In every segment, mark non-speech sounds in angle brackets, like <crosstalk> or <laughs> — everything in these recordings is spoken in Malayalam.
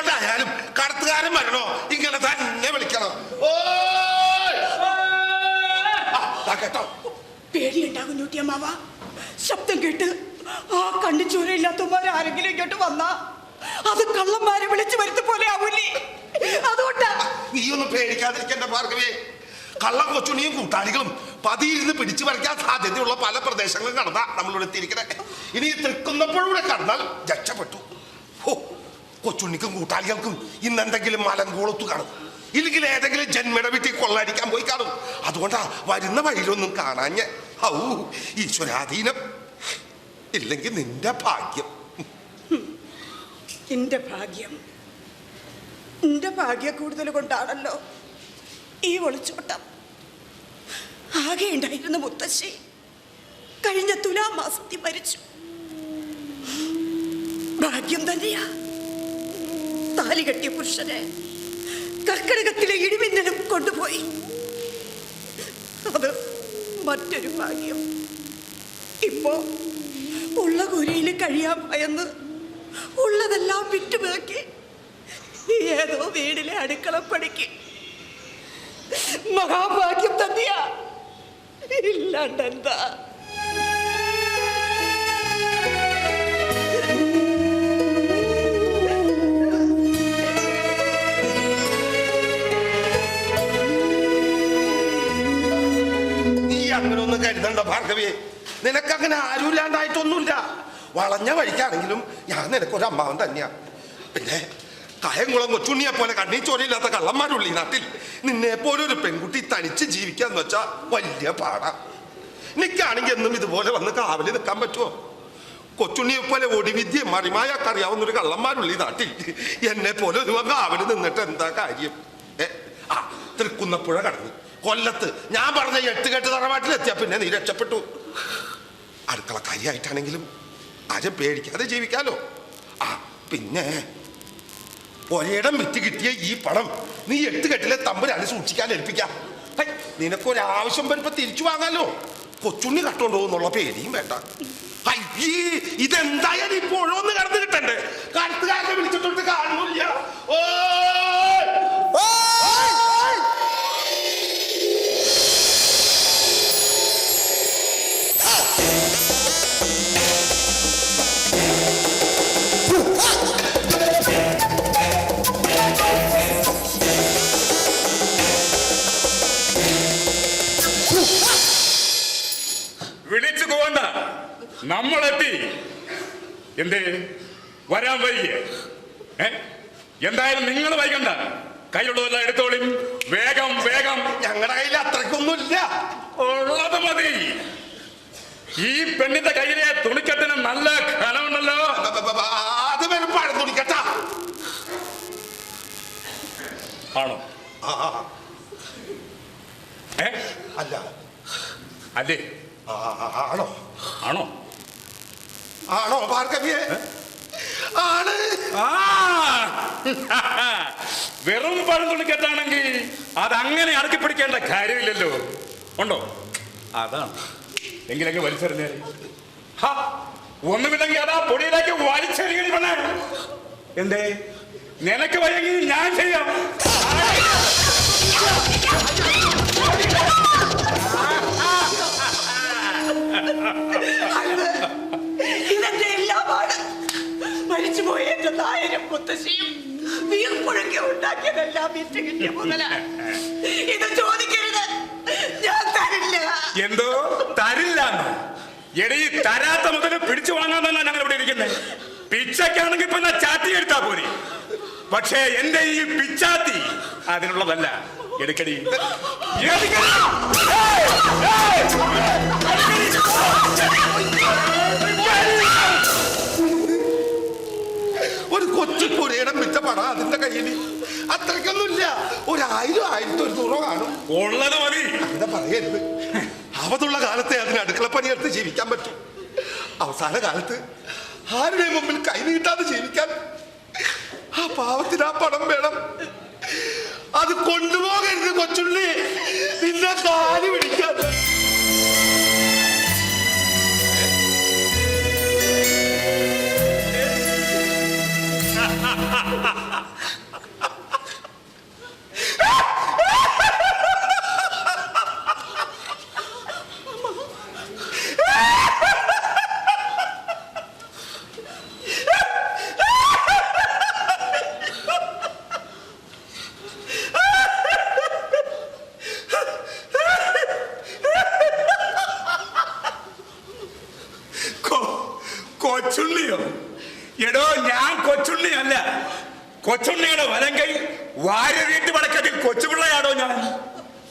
ആരെങ്കിലും വരണോ? ഇങ്ങനെ തന്നെ വിളിക്കണം. ഓ കേട്ടോ. പേടിയുണ്ടാകും നൂറ്റിയമ്മാവ ശബ്ദം കേട്ട് ആ കണ്ണു ചോരയില്ലാത്തവന്മാർ ആരെങ്കിലും ഇങ്ങോട്ട് വന്നാ? അത് കള്ളന്മാരെ വിളിച്ചു വരുത്ത പോലെ ആവൂലേ അതുകൊണ്ടാ. നീ ഒന്നും പേടിക്കാതിരിക്കേണ്ട ഭാർഗവേ. കള്ള കൊച്ചുണിയും കൂട്ടാളികളും പതിയിരുന്ന് പിടിച്ചു പറിക്കാൻ സാധ്യതയുള്ള പല പ്രദേശങ്ങളും കടന്നാ നമ്മളിവിടെ തിരിക്കണേ ഇനി തൃക്കുന്നപ്പോഴൂടെ കടന്നാൽ രക്ഷപ്പെട്ടു. കൊച്ചുണ്ണിക്കും കൂട്ടാളികൾക്കും ഇന്ന് എന്തെങ്കിലും മലങ്കോളത്ത് കാണും. ഇല്ലെങ്കിൽ ഏതെങ്കിലും ജന്മയുടെ വീട്ടിൽ കൊള്ളടിക്കാൻ പോയി കാണും. അതുകൊണ്ടാ വരുന്ന വഴിയിലൊന്നും കാണാഞ്ഞ. ഔ ഈശ്വരാധീനം. ഇല്ലെങ്കിൽ നിന്റെ ഭാഗ്യം. നിന്റെ ഭാഗ്യം. നിന്റെ ഭാഗ്യ കൂടുതൽ കൊണ്ടാണല്ലോ ഈ ഒളിച്ചോട്ടം. ആകെ ഉണ്ടായിരുന്ന മുത്തശ്ശി കഴിഞ്ഞ തുലാം മാസത്തിൽ മരിച്ചു. ഭാഗ്യം തന്നെയാ. താലി കെട്ടിയ പുരുഷനെ കർക്കിടകത്തിലെ ഇടിമിന്നലും കൊണ്ടുപോയി. അത് മറ്റൊരു ഭാഗ്യം. ഇപ്പോ ഉള്ള കുരയിൽ കഴിയാൻ ഭയന്ന് ഉള്ളതെല്ലാം വിറ്റുപിറക്കി ഏതോ വീടിലെ അടുക്കളപ്പണിക്ക് മഹാഭാഗ്യം തന്നെയാ. ഇല്ലാണ്ടെന്താ? ഭാർഗവിയെ നിനക്കങ്ങനെ ആരുമില്ലാണ്ടായിട്ടൊന്നുമില്ല വളഞ്ഞ വഴിക്കാണെങ്കിലും ഞാൻ നിനക്കൊരു അമ്മാവൻ തന്നെയാ. പിന്നെ കയംകുളം കൊച്ചുണ്ണിയെ പോലെ കണ്ണീ ചോരയില്ലാത്ത കള്ളന്മാരുള്ളി നാട്ടിൽ. നിന്നെ പോലെ ഒരു പെൺകുട്ടി തനിച്ച് ജീവിക്കാന്ന് വെച്ചാ വലിയ പാടാ. നിനക്കാണെങ്കിൽ എന്നും ഇതുപോലെ വന്ന് കാവലി നിൽക്കാൻ പറ്റുമോ? കൊച്ചുണ്ണിയെ പോലെ ഒടിവിദ്യയും മറിമായൊക്കെ അറിയാവുന്ന ഒരു കള്ളന്മാരുള്ളി നാട്ടിൽ. എന്നെ പോലെ ഒരു കാവലി നിന്നിട്ട് എന്താ കാര്യം? ഏ ആ തൃക്കുന്നപ്പുഴ കടന്നു. കൊല്ലത്ത്. ഞാൻ പറഞ്ഞ എട്ട് കെട്ട് തറവാട്ടിലെത്തിയ പിന്നെ നീ രക്ഷപ്പെട്ടു. അടുക്കള കാര്യമായിട്ടാണെങ്കിലും ആരും പേടിക്കാതെ ജീവിക്കാലോ. ആ പിന്നെ ഒരിടം വിറ്റ് കിട്ടിയ ഈ പണം നീ എട്ട് കെട്ടിലെ തമ്പുരാണ് സൂക്ഷിക്കാൻ ഏൽപ്പിക്കാം. നിനക്കൊരാവശ്യം വരുമ്പോ തിരിച്ചു വാങ്ങാലോ. കൊച്ചുണ്ണി കട്ടോണ്ട് എന്നുള്ള പേടിയും വേണ്ട. അയ്യേ ഇതെന്തായാലും ഇപ്പോഴൊന്ന് കടന്നു കിട്ടണ്ടേ? കടത്തുകാരനെ വിളിച്ചിട്ടുണ്ട് കാണുന്നില്ല. വിളിച്ചു പോകണ്ട നമ്മളെത്തി. എന്തേ? വരാൻ വൈകിയ. ഏ? എന്തായാലും നിങ്ങൾ വൈകണ്ട. കയ്യിലുള്ളതെല്ലാം എടുത്തോളിൻ. വേഗം വേഗം. ഞങ്ങളുടെ കയ്യിൽ അത്രയ്ക്കൊന്നുമില്ല. ഉള്ളത് മതി. ഈ പെണ്ണിന്റെ കയ്യിലെ തുണിക്കത്തിന് നല്ല കനമുണ്ടല്ലോ. അത് തുണിക്കട്ടാ. ആണോ? അല്ല? ആണോ? ആണോ? ആണോ ഭാർഗവിയെ? ആണ്. <laughs> വെറും പഴം തുണിക്കെട്ടാണെങ്കിൽ അതങ്ങനെ അടക്കി പിടിക്കേണ്ട കാര്യമില്ലല്ലോ. ഉണ്ടോ? അതാണ്. എങ്കിലൊക്കെ വലിച്ചെറിഞ്ഞേ. ഒന്നുമില്ലെങ്കിൽ അതാ പൊടിയിലേക്ക് വലിച്ചെറിയണി പണേ എന്തേ? നിനക്ക് വയ്യെങ്കിൽ ഞാൻ ചെയ്യാം. ഇതെന്റെ എല്ലാമാണ്. മരിച്ചുപോയ എന്റെ നായരും മുത്തശ്ശിയും വീർപ്പുഴക്കി ഉണ്ടാക്കിയതെല്ലാം വിറ്റ് കിട്ടിയ മുതല. ഇത് ചോദിക്കരുത്. ഞാൻ തരില്ല. എന്തോ? തരില്ല എടീ തരാത്ത മുതൽ പിടിച്ചു വാങ്ങാന്നല്ല ഞങ്ങൾ ഇവിടെ ഇരിക്കുന്നത് പിച്ചക്കാണെങ്കിൽ ഞാൻ ചാത്തി എടുത്താ പോരി. പക്ഷേ എന്റെ ഈ പിച്ചാത്തി അതിനുള്ളതല്ല. എടുക്കടി! ഒരു കൊച്ചു പുരയിടം വിറ്റ അതിന്റെ കയ്യിൽ അത്രയ്ക്കൊന്നുമില്ല. ഒരു ആയിരം ആയിരത്തി ഒരുന്നൂറോ കാണും. ഉള്ളത് മതി. എന്താ പറയരുത്. അവതുള്ള കാലത്തെ അതിന് അടുക്കളപ്പണിയെടുത്ത് ജീവിക്കാൻ പറ്റും. അവസാന കാലത്ത് ആരുടെ മുമ്പിൽ കൈ നീട്ടാതെ ജീവിക്കാൻ ആ പാവത്തിന് ആ പണം വേണം. അത് കൊണ്ടുപോകരുത് കൊച്ചുള്ളി നിന്നെ കാൽ കൊച്ചുണ്ണിയോ എടോ ഞാൻ കൊച്ചുണ്ണി അല്ല കൊച്ചുണ്ണിയുടെ വലങ്കൈ വാര്യ വീട്ടു വടക്കത്തിൽ കൊച്ചുപിള്ളയാണോ ഞാൻ?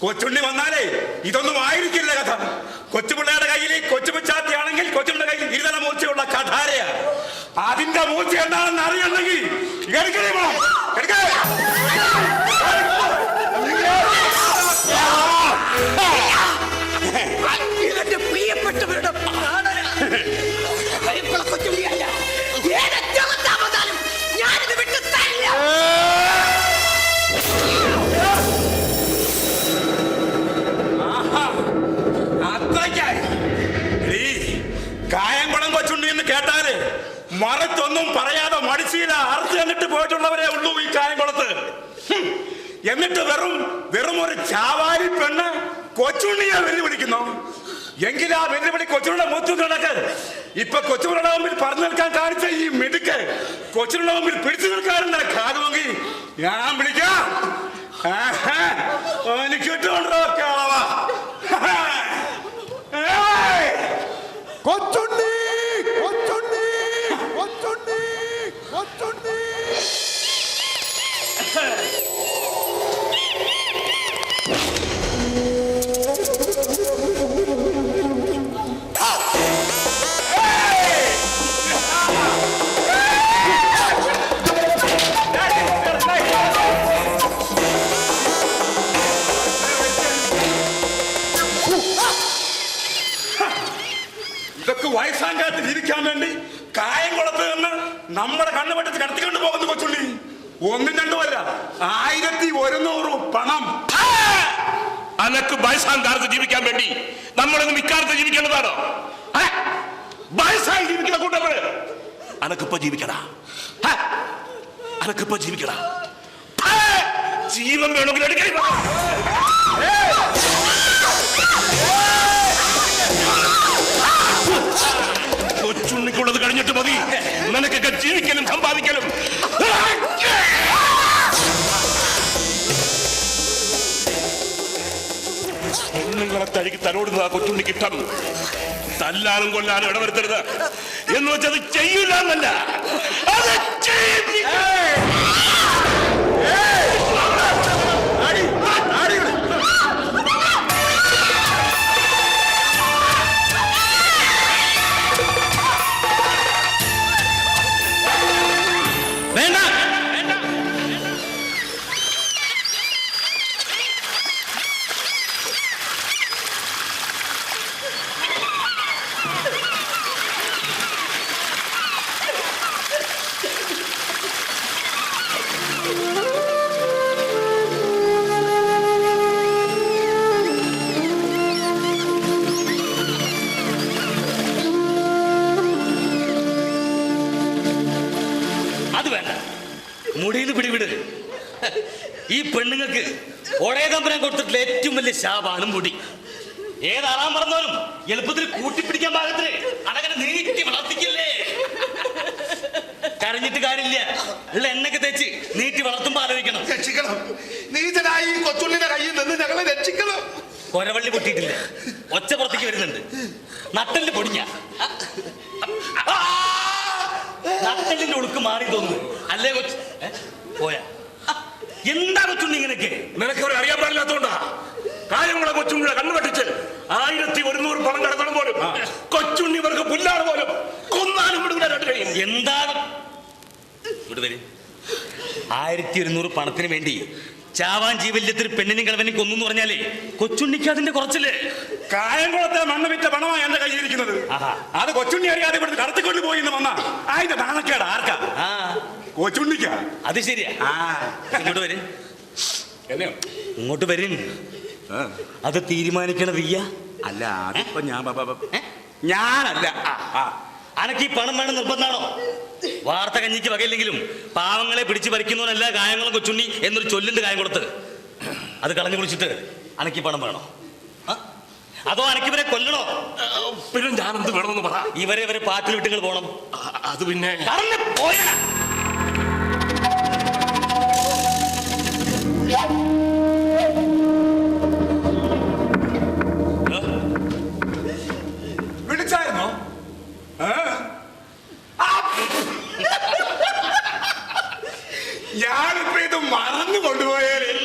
കൊച്ചുണ്ണി വന്നാലേ ഇതൊന്നും ആയിരിക്കില്ല കഥ. കൊച്ചുപിള്ളയുടെ കയ്യിൽ കൊച്ചുപിച്ചാത്തിയാണെങ്കിൽ കൊച്ചുപിള്ള കയ്യിൽ ഇരുതല മൂർച്ചയുള്ള കഠാരയാ. അതിന്റെ മൂർച്ച എന്താണെന്ന് അറിയണമെങ്കിൽ എടുക്കണേ മറത്തൊന്നും പറയാതെ മടിച്ചീല അറുത്ത് എന്നിട്ട് പോയിട്ടുള്ളവരെ ഉള്ളൂ ഈ കായംകുളത്ത്. എന്നിട്ട് വെറും വെറും ഒരു ചാവാരി പെണ്ണ് കൊച്ചുണ്ണിയെ വെല്ലുവിളിക്കുന്നു. എങ്കിൽ ആ വെല്ലുവിളി കൊച്ചുണ്ണിയുടെ മൂത്തു കിടക്ക് ഇപ്പൊ കൊച്ചുണ്ണിയുടെ മുമ്പിൽ പറഞ്ഞു നിൽക്കാൻ കാണിച്ച ഈ മിടുക്ക് കൊച്ചുണ്ണിയുടെ മുമ്പിൽ പിടിച്ചു നിൽക്കാറുണ്ട് കാതുമെങ്കിൽ ഞാൻ വിളിക്കാം. എനിക്ക് കിട്ടുകൊണ്ടോ കേളവാ? കായംകുളത്ത് നിന്ന് നമ്മുടെ കണ്ണുപെട്ടിച്ച് കടത്തിക്കൊണ്ട് പോകുന്നു കൊച്ചുള്ളി ഒന്നും രണ്ടുമല്ല ആയിരത്തി ഒരുന്നൂറ് പണം അനക്ക് വയസ്സാകാലത്ത് ജീവിക്കാൻ വേണ്ടി നമ്മളൊന്നും ഇക്കാലത്ത് ജീവിക്കേണ്ടതാണോ? വയസ്സായി ജീവിക്കുന്ന കൂട്ടങ്ങൾ അനക്കിപ്പോ ജീവിക്കടാ? അനക്കിപ്പോ ജീവിക്കടാ! ജീവൻ വേണമെങ്കിൽ എടുക്കണം സമ്പാദിക്കലും നിങ്ങളെ തഴുകി തലോടുന്നത് ആ കൊച്ചുണ്ണി ഇഷ്ടം തല്ലാനും കൊല്ലാനും ഇടവരുത്തരുത്. എന്ന് വെച്ചത് ചെയ്യില്ല എന്നല്ല അത്. പെണ്ണുങ്ങൾക്ക് ഒടേ തമ്പുരാൻ കൊടുത്തിട്ടുള്ള ഏറ്റവും വലിയ ശാപാണ് മുടി. ഏതാറാൻ പറഞ്ഞാലും എളുപ്പത്തിൽ കൂട്ടിപ്പിടിക്കാൻ പാകത്തിന് അടങ്ങനെ നീട്ടി വളർത്തിക്കില്ലേ? കരഞ്ഞിട്ട് കാര്യമില്ല. ഉള്ള എണ്ണൊക്കെ തേച്ച് നീട്ടി വളർത്തുമ്പോ ആലോചിക്കണം. രക്ഷിക്കണം. നീതനായി കൊച്ചുള്ളിന്റെ കയ്യിൽ നിന്ന് ഞങ്ങളെ രക്ഷിക്കണം. കൊരവള്ളി പൊട്ടിയിട്ടില്ല. ഒച്ച പുറത്തേക്ക് വരുന്നുണ്ട്. നട്ടൽ പൊടിഞ്ഞ. നട്ടലിന്റെ ഉളുക്ക് മാറി തോന്നുന്നു. അല്ലേ കൊച്ചു? പോയാ. എന്താ കൊച്ചുണ്ണി ഇങ്ങനെയൊക്കെ? നിനക്ക് അവരെ അറിയാൻ പാടില്ലാത്തോണ്ടാ കാര്യങ്ങളെ കൊച്ചുണ്ണിയുടെ കണ്ണു വെട്ടിച്ച് ആയിരത്തി ഒരുന്നൂറ് പണം കടത്തണം പോലും കൊച്ചുണ്ണി ഇവർക്ക് പുല്ലാണ് പോലും കൊന്നാലും ഇവിടെ എന്താണ് കഴിയും എന്താ? ഇവിടെ ആയിരത്തി ഒരുന്നൂറ് പണത്തിന് വേണ്ടി ചാവാൻ ജീവല്യത്തിൽ പെണ്ണിനും കിളവനും കൊന്നു എന്ന് പറഞ്ഞാലേ കൊച്ചുണ്ണിക്ക് അതിന്റെ കുറച്ചില്ലേ കായംകുളത്തെ മണ്ണ് വിറ്റ പണമാണ് എന്റെ കയ്യിലിരിക്കുന്നത്. അത് കൊച്ചുണ്ണി അറിയാതെ ഇവിടുന്ന് കടത്തിക്കൊണ്ട് പോയി എന്ന് വന്ന. അതിന്റെ നാണക്കേട്. ആർക്കാ ആ കൊച്ചുണ്ണിക്കാ. അത് ശരിയാ. ഇങ്ങോട്ട് വരും. എന്നെയോ? ഇങ്ങോട്ട് വരും. അത് തീരുമാനിക്കണത് ഈയ അല്ല അതിപ്പോ ഞാൻ ഞാനല്ല. അനക്ക് ഈ പണം വേണം നിർബന്ധാണോ? വാർത്ത കഞ്ഞിക്ക് വകയില്ലെങ്കിലും പാവങ്ങളെ പിടിച്ചു ഭരിക്കുന്നവനല്ല ഗായങ്ങളും കൊച്ചുണ്ണി എന്നൊരു ചൊല്ലിന്റെ കായം കൊടുത്ത്. അത് കളഞ്ഞു കുളിച്ചിട്ട് അനക്ക് പണം വേണോ? അതോ അനക്ക് ഇവരെ കൊല്ലണോ? പിന്നെ ഞാനെന്ത് വേണമെന്ന് പറ. ഇവരെ ഇവരെ പാറ്റിൽ വിട്ടുകൾ പോണം. അ- അത് പിന്നെ <laughs> ഞാനിപ്പോ ഇത് മറന്നു കൊണ്ടുപോയാലേ.